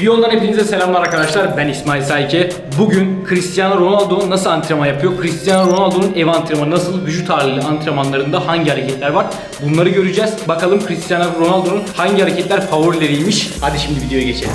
Biyon'dan hepinize selamlar arkadaşlar. Ben İsmail Sayke. Bugün Cristiano Ronaldo nasıl antrenman yapıyor? Cristiano Ronaldo'nun ev antrenmanı nasıl? Vücut ağırlığı antrenmanlarında hangi hareketler var? Bunları göreceğiz. Bakalım Cristiano Ronaldo'nun hangi hareketler favorileriymiş? Hadi şimdi videoya geçelim.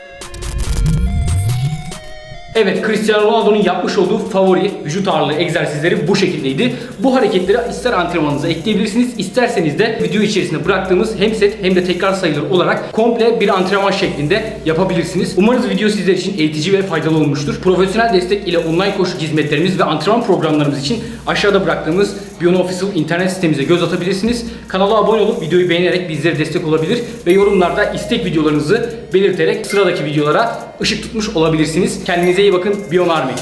Evet Cristiano Ronaldo'nun yapmış olduğu favori vücut ağırlığı egzersizleri bu şekildeydi. Bu hareketleri ister antrenmanınıza ekleyebilirsiniz isterseniz de video içerisinde bıraktığımız hem set hem de tekrar sayıları olarak komple bir antrenman şeklinde yapabilirsiniz. Umarız video sizler için eğitici ve faydalı olmuştur. Profesyonel destek ile online koşu hizmetlerimiz ve antrenman programlarımız için aşağıda bıraktığımız Beyond Official internet sitemize göz atabilirsiniz. Kanala abone olup videoyu beğenerek bizlere destek olabilir ve yorumlarda istek videolarınızı belirterek sıradaki videolara ışık tutmuş olabilirsiniz. Kendinize iyi bakın. Beyond Army.